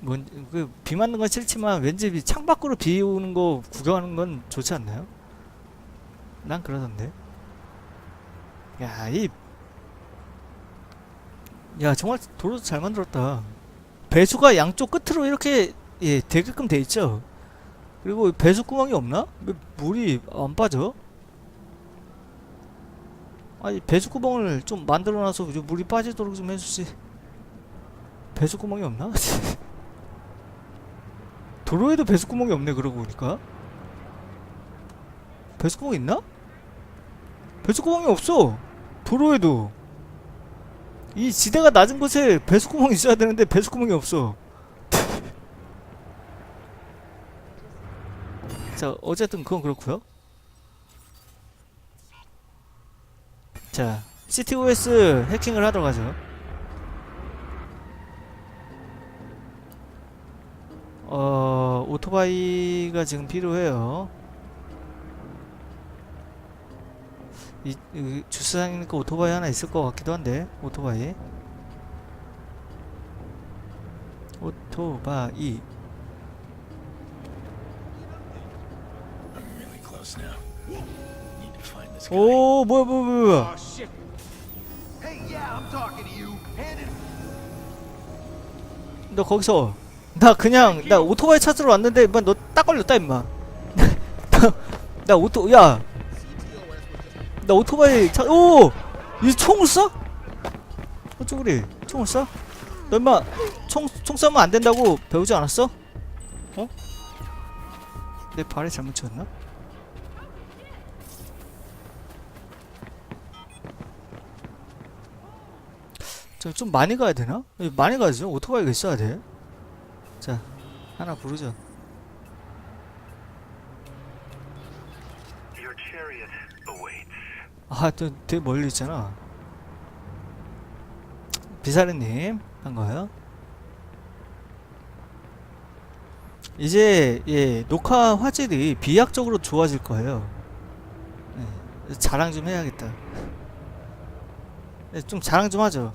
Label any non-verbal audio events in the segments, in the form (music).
뭔 그 비 맞는 건 싫지만 왠지 창 밖으로 비 오는 거 구경하는 건 좋지 않나요? 난 그러던데. 야, 이 야, 정말 도로도 잘 만들었다. 배수가 양쪽 끝으로 이렇게 예, 되게끔 돼 있죠. 그리고 배수 구멍이 없나? 왜 물이 안 빠져? 아니 배수 구멍을 좀 만들어놔서 좀 물이 빠지도록 좀 해주지. 배수 구멍이 없나? (laughs) 도로에도 배수 구멍이 없네 그러고 보니까. 배수 구멍 있나? 배수 구멍이 없어. 도로에도. 이 지대가 낮은 곳에 배수 구멍이 있어야 되는데 배수 구멍이 없어. (laughs) 자, 어쨌든 그건 그렇고요. 자, CTOS 해킹을 하도록 하죠. 어, 오토바이가 지금 필요해요. 이, 이 주차장이니까 오토바이 하나 있을 것 같기도 한데, 오토바이. 오토바이. 오, 뭐야, 뭐야, 뭐야. Oh. 너 거기서 나 그냥 나 오토바이 찾으러 왔는데 임마 너 딱 걸렸다 임마 나, (laughs) 나 오토 야나 오토바이 찾 오! 이 총을 쏴? 어쩌구리 총을 쏴? 너 임마 총, 총 쏘면 안 된다고 배우지 않았어? 어? 내 발에 잘못 쳤나? 저 좀 많이 가야 되나? 예, 많이 가죠. 오토바이가 있어야 돼. 자, 하나 부르죠. Your chariot awaits. 아, 또 되게 멀리 있잖아. 비사르님, 반가워요. 이제, 예, 녹화 화질이 비약적으로 좋아질 거예요. 예, 자랑 좀 해야겠다. 예, 좀 자랑 좀 하죠.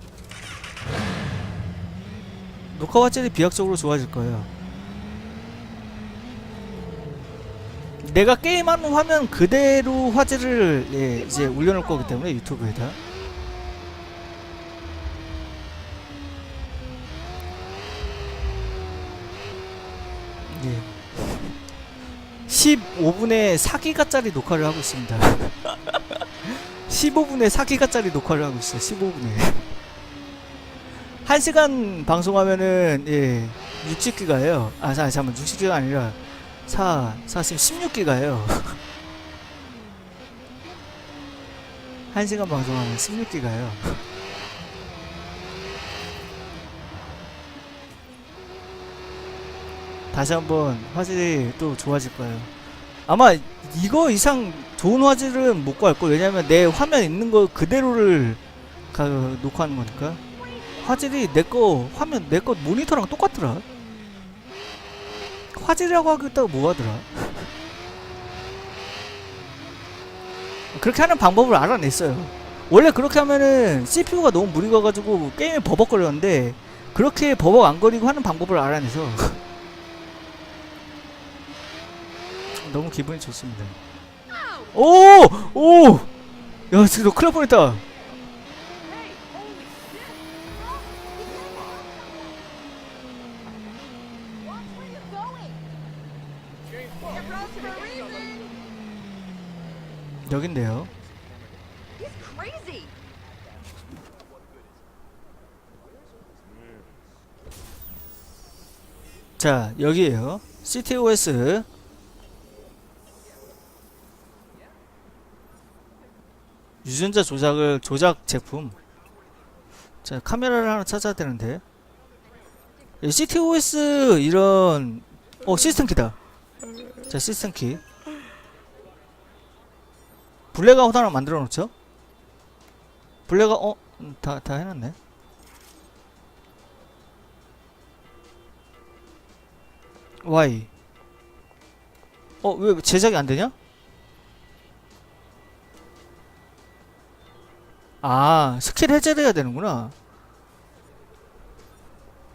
녹화 화질이 비약적으로 좋아질 거예요. 내가 게임하는 화면 그대로 화질을 예, 이제 올려놓을 거기 때문에 유튜브에다. 예. 15분에 4기가짜리 녹화를 하고 있습니다. (laughs) 15분에 4기가짜리 녹화를 하고 있어요. 15분에. 1시간 방송하면은 예, 60기가예요. 아, 자, 잠깐만. 60기가 아니라 4, 4, 16기가예요. 1시간 방송하면 16기가예요. (laughs) 다시 한번 화질이 또 좋아질 거예요. 아마 이거 이상 좋은 화질은 못 구할 거 왜냐면 내 화면 있는 거 그대로를 가, 녹화하는 거니까. 화질이 내 거 화면 내 거 모니터랑 똑같더라. 화질이라고 하겠다고 뭐 하더라. (laughs) 그렇게 하는 방법을 알아냈어요. 원래 그렇게 하면은 CPU가 너무 무리가 가지고 게임이 버벅거렸는데 그렇게 버벅 안 거리고 하는 방법을 알아내서 (laughs) 너무 기분이 좋습니다. 오! 오! 야, 지금 너 큰일 날 뻔했다. 여긴데요. 자, 여기에요. CTOS. 유전자 조작을 조작 제품. 자, 카메라를 하나 찾아야 되는데. 예, CTOS 이런 어 시스템 키다. 자, 시스템 키. 블랙아웃 하나 만들어 놓죠. 블랙아웃 어, 음, 다다 해놨네. Y. 어, 왜 제작이 안 되냐? 아, 스킬 해제를 해야 되는구나.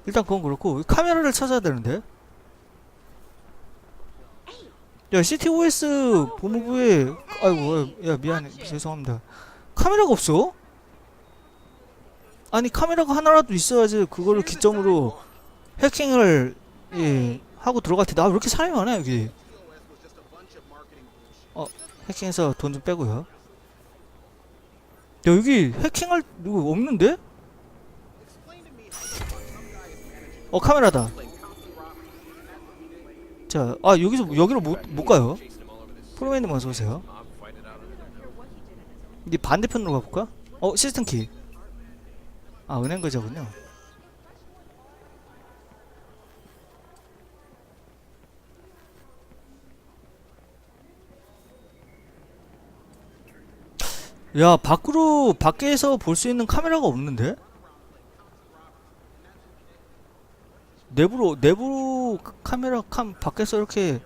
일단 그건 그렇고 카메라를 찾아야 되는데 야 CTOS 법무부에 아이고 야 미안해. 죄송합니다. 카메라가 없어? 아니 카메라가 하나라도 있어야지 그거를 기점으로 해킹을 예, 하고 들어갈 텐데. 아왜 이렇게 사람이 많아 여기? 어 해킹해서 돈 좀 빼고요. 야 여기 해킹할 누구 없는데? 어 카메라다 자 아 여기서 여기로 못, 못 가요 프로맨님 어서 오세요 이제 반대편으로 가볼까? 어 시스템 키 아 은행 거자군요 야 밖으로 밖에서 볼 수 있는 카메라가 없는데? 내부로 내부 카메라 캄 밖에서 이렇게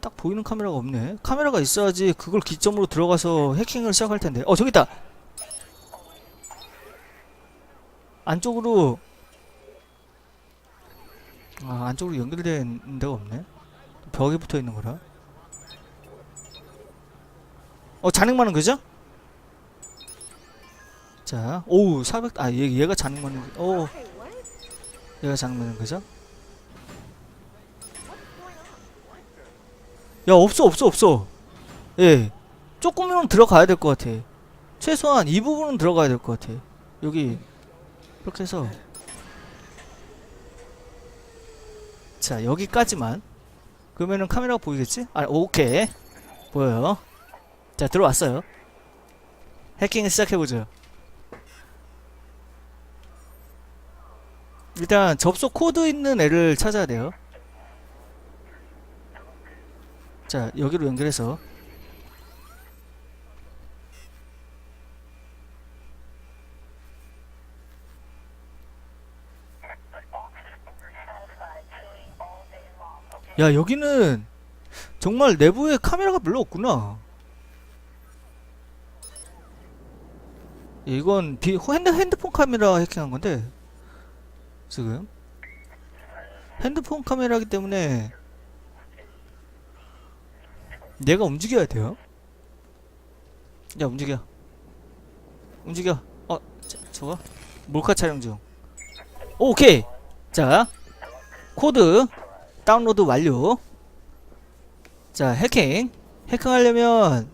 딱 보이는 카메라가 없네. 카메라가 있어야지 그걸 기점으로 들어가서 해킹을 시작할 텐데. 어 저기 있다. 안쪽으로 아 안쪽으로 연결된 데가 없네. 벽에 붙어 있는 거라. 어 잔액만은 그죠? 자, 오우 400. 아 얘, 얘가 잔액만은. 오 얘가 잔액만은 그죠? 야 없어 없어 없어. 예. 조금은 들어가야 될 것 같아. 최소한 이 부분은 들어가야 될 것 같아. 여기 이렇게 해서. 자 여기까지만. 그러면은 카메라가 보이겠지? 아 오케이. 보여요. 자 들어왔어요. 해킹을 시작해보죠. 일단 접속 코드 있는 애를 찾아야 돼요 자 여기로 연결해서. 야 여기는 정말 내부에 카메라가 별로 없구나. 이건 비, 핸드, 핸드폰 카메라 해킹한 건데 지금. 핸드폰 카메라기 때문에 내가 움직여야 돼요. 야 움직여. 움직여. 어 저, 저거 몰카 촬영 중. 오, 오케이. 자 코드 다운로드 완료. 자 해킹. 해킹하려면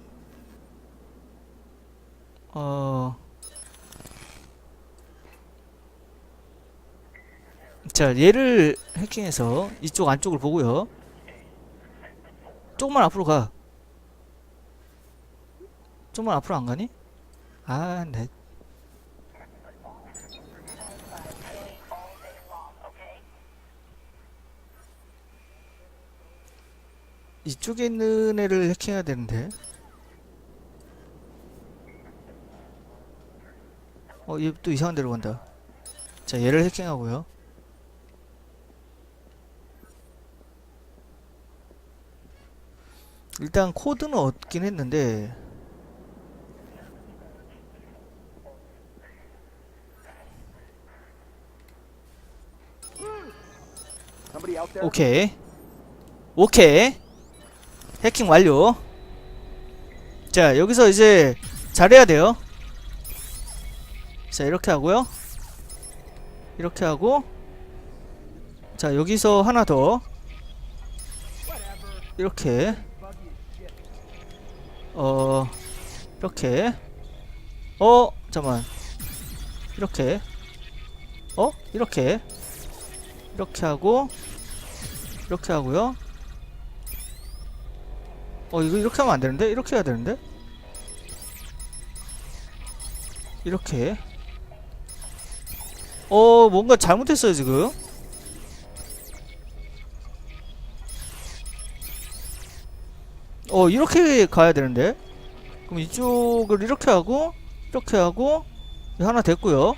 어. 자 얘를 해킹해서 이쪽 안쪽을 보고요. 조금만 앞으로 가. 조금만 앞으로 안 가니? 아, 네. 이쪽에 있는 애를 해킹해야 되는데. 어, 얘 또 이상한 데로 간다. 자, 얘를 해킹하고요. 일단 코드는 얻긴 했는데? 오케이. 오케이. 해킹 완료. 자 여기서 이제 잘해야 돼요. 자 이렇게 하고요. 이렇게 하고. 자 여기서 하나 더. 이렇게 어 이렇게. 어 잠만. 이렇게. 어 이렇게. 이렇게 하고 이렇게 하고요. 어 이거 이렇게 하면 안 되는데? 이렇게 해야 되는데? 이렇게. 어 뭔가 잘못했어요 지금 어 이렇게 가야 되는데? 그럼 이쪽을 이렇게 하고 이렇게 하고 하나 됐고요.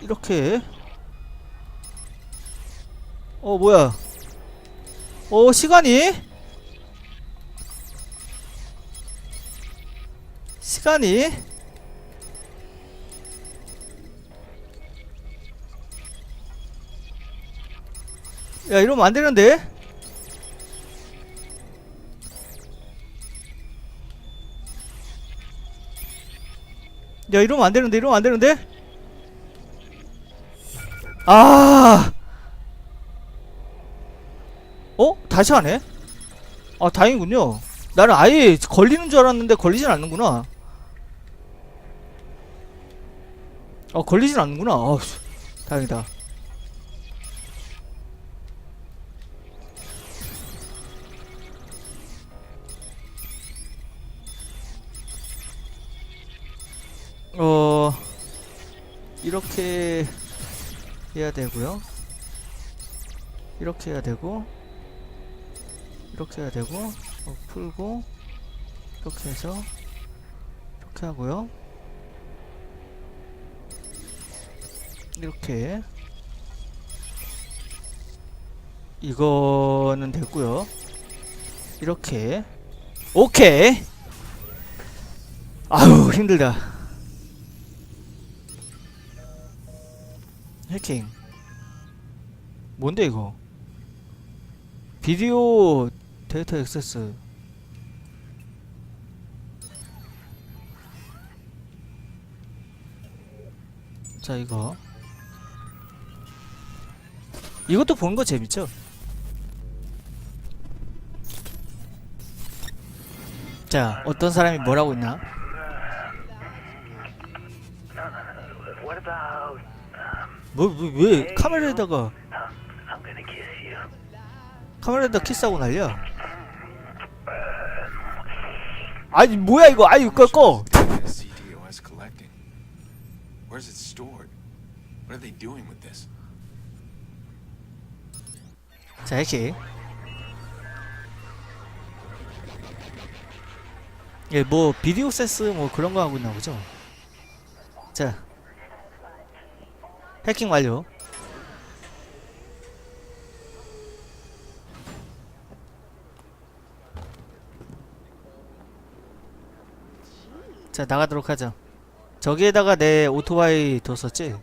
이렇게. 어 뭐야? 어 시간이? 시간이 야 이러면 안 되는데? 야 이러면 안 되는데 이러면 안 되는데? 아 어? 다시 하네? 아 다행이군요 나는 아예 걸리는 줄 알았는데 걸리진 않는구나 아 걸리진 않는구나 아 다행이다 어 이렇게 해야 되고요. 이렇게 해야 되고 이렇게 해야 되고 어, 풀고 이렇게 해서 이렇게 하고요. 이렇게 이거는 됐고요. 이렇게 오케이. 아유 힘들다. 해킹. 뭔데 이거? 비디오 데이터 액세스. 자 이거. 이것도 보는 거 재밌죠? 자 어떤 사람이 뭐라고 있나 뭐왜 카메라에다가? 카메라에다 키스하고 난리야. 아니 뭐야 이거? 아니 이거 꺼. is CTOS collecting? Where's it stored? What are they doing with this? 자 해킹. 예, 뭐 비디오 세스 뭐 그런 거 하고 있나 보죠. 자 해킹 완료. 자 나가도록 하죠. 저기에다가 내 오토바이 뒀었지.